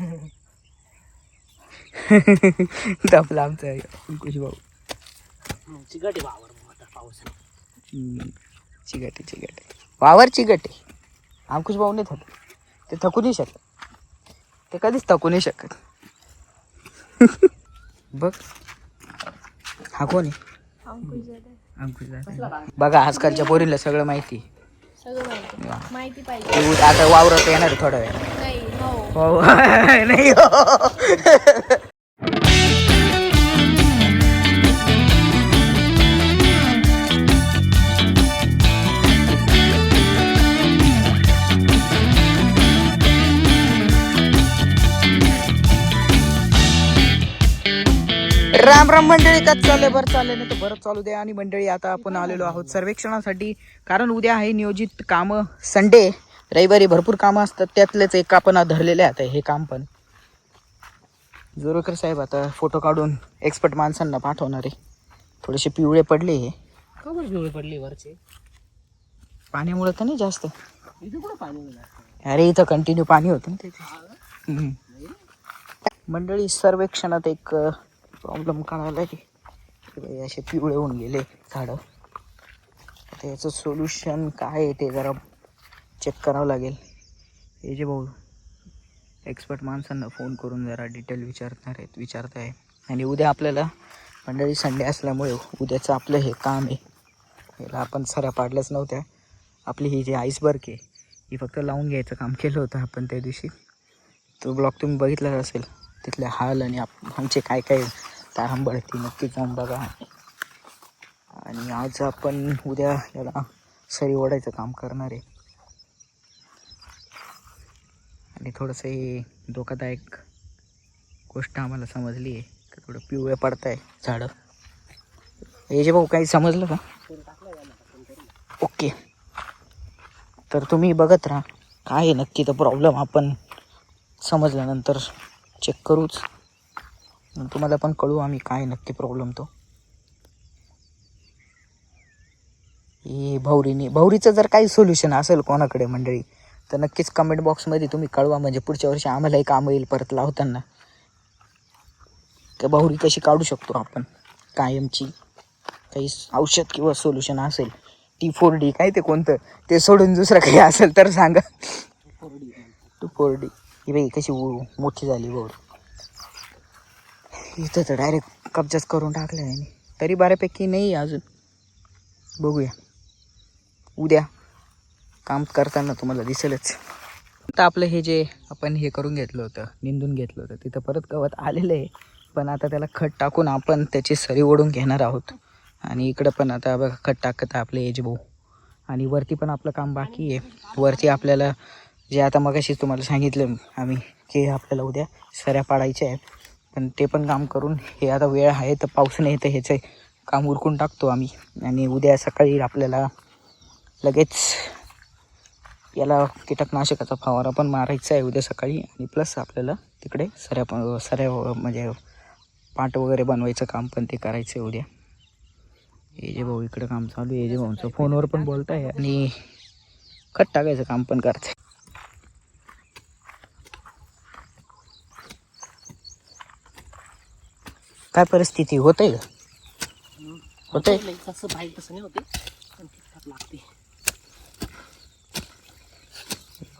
दपला आमचा अंकुश भाऊ. चिकटे वावर मोठा पाऊस. चिगटे चिगटे. वावर चिगटे. अंकुश भाऊ नाही थकत ते थकू नाही शकत ते कधीच थकू नाही शकत. बघ. हा कोण आहे? अंकुश बघा आजकालच्या पोरीला सगळं माहिती आहे. सगळं माहिती. पाहिजे. आता वावरात येणार थोडा वेळ हो नाही हो राम राम मंडळी का चाललंय बरं चालले नाही तर बरं चालू द्या. आणि मंडळी आता आपण आलेलो आहोत सर्वेक्षणासाठी. कारण उद्या आहे नियोजित कामं संडे रविवारी भरपूर कामं असतात त्यातलेच एक आपण धरलेले आता हे काम पण. जोरकर साहेब आता फोटो काढून एक्सपर्ट माणसांना पाठवणार आहे. थोडेसे पिवळे पडले हे. खबर पिवळे पडली वरचे? पाण्यामुळे तर नाही जास्त. अरे इथं कंटिन्यू पाणी होतं ना हम्म. मंडळी सर्वेक्षणात एक प्रॉब्लेम कळाला की असे पिवळे होऊन गेले झाडं. आता याचं सोल्युशन काय आहे ते जरा चेक करावं लागेल. हे जे भाऊ एक्सपर्ट माणसांना फोन करून जरा डिटेल विचारणार आहेत विचारत आहे आणि उद्या आपल्याला मंडळी संडे असल्यामुळे उद्याचं आपलं हे काम आहे. याला आपण सऱ्या पाडल्याच नव्हत्या. आपली ही जी आईसबर्ग आहे ही फक्त लावून घ्यायचं काम केलं होतं आपण त्या दिवशी. तो ब्लॉग तुम्ही बघितलाच असेल. तिथले हाल आणि आप आमचे काय काय तारंबळ ती नक्की जाऊन बघा. आणि आज आपण उद्या याला सरी ओढायचं काम करणार आहे. आणि थोडंसं हे धोकादायक गोष्ट आम्हाला समजली आहे. की थोडं पिवळे पडत आहे झाडं. हे जे भाऊ काही समजलं का? ओके. तर तुम्ही बघत राहा. काय आहे नक्की तर प्रॉब्लेम आपण समजल्यानंतर चेक करूच. तुम्हाला पण कळू आम्ही काय नक्की प्रॉब्लेम तो. हे भौरीने भौरीचं जर काही सोल्युशन असेल कोणाकडे मंडळी तर नक्कीच कमेंट बॉक्समध्ये तुम्ही कळवा. म्हणजे पुढच्या वर्षी आम्हालाही काम येईल परत लावताना. की भौरी कशी काढू शकतो आपण? कायमची काही औषध किंवा सोल्युशन असेल. टी फोर डी काय ते कोणतं? ते सोडून दुसरं काही असेल तर सांगा. टू फोर डी ही बाई कशी उ- मोठी झाली बोर इथं तर डायरेक्ट कब्जाच करून टाकलं आहे तरी बऱ्यापैकी नाही आहे अजून. बघूया. उद्या. काम करताना तुम्हाला दिसेलच. आता आपलं हे जे आपण हे करून घेतलं होतं निंदून घेतलं होतं तिथं परत गवत आलेलं आहे. पण आता त्याला खत टाकून आपण त्याची सरी ओढून घेणार आहोत. आणि इकडं पण आता बघा खत टाकत आपले एज भाऊ आणि वरती पण आपलं काम बाकी आहे. वरती आपल्याला जे आता मगाशीच तुम्हाला सांगितलं आम्ही की आपल्याला उद्या सऱ्या पाडायच्या आहेत. पण ते पण काम करून हे आता वेळ आहे तर पाऊस नाही तर ह्याचं काम उरकून टाकतो आम्ही. आणि उद्या सकाळी आपल्याला लगेच याला कीटकनाशकाचा फवारा पण मारायचा आहे उद्या सकाळी. आणि प्लस आपल्याला तिकडे सऱ्या प- सऱ्या म्हणजे पाट वगैरे बनवायचं काम पण ते करायचं आहे उद्या. हे जे भाऊ इकडं काम चालू आहे. जे भाऊंचं फोनवर पण बोलत आहे आणि खत टाकायचं काम पण करते काय परिस्थिती? होत आहे का? आहे तसं पाहिजे तसं नाही होते. पण लागते.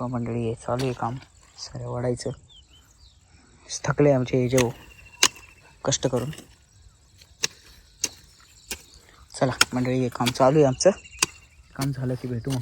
हो मंडळी हे चालू आहे काम. सगळं वाढायचं. थकले आमचे जेव. कष्ट करून. चला मंडळी हे काम चालू आहे आमचं. काम झालं की भेटू मग.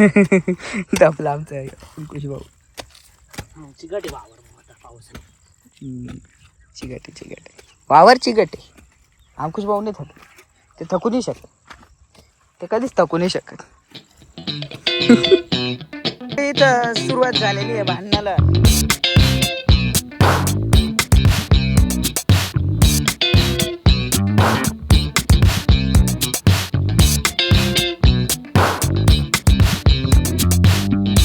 आपला आमचा अंकुश भाऊ. चिकाटे वावर आता हम्म. चिगटे चिगटे. वावर चिगटे. अंकुश भाऊ नाही थकले ते थकू नाही शकत. ते कधीच थकू नाही शकत. इथं सुरुवात झालेली आहे भांडणाला.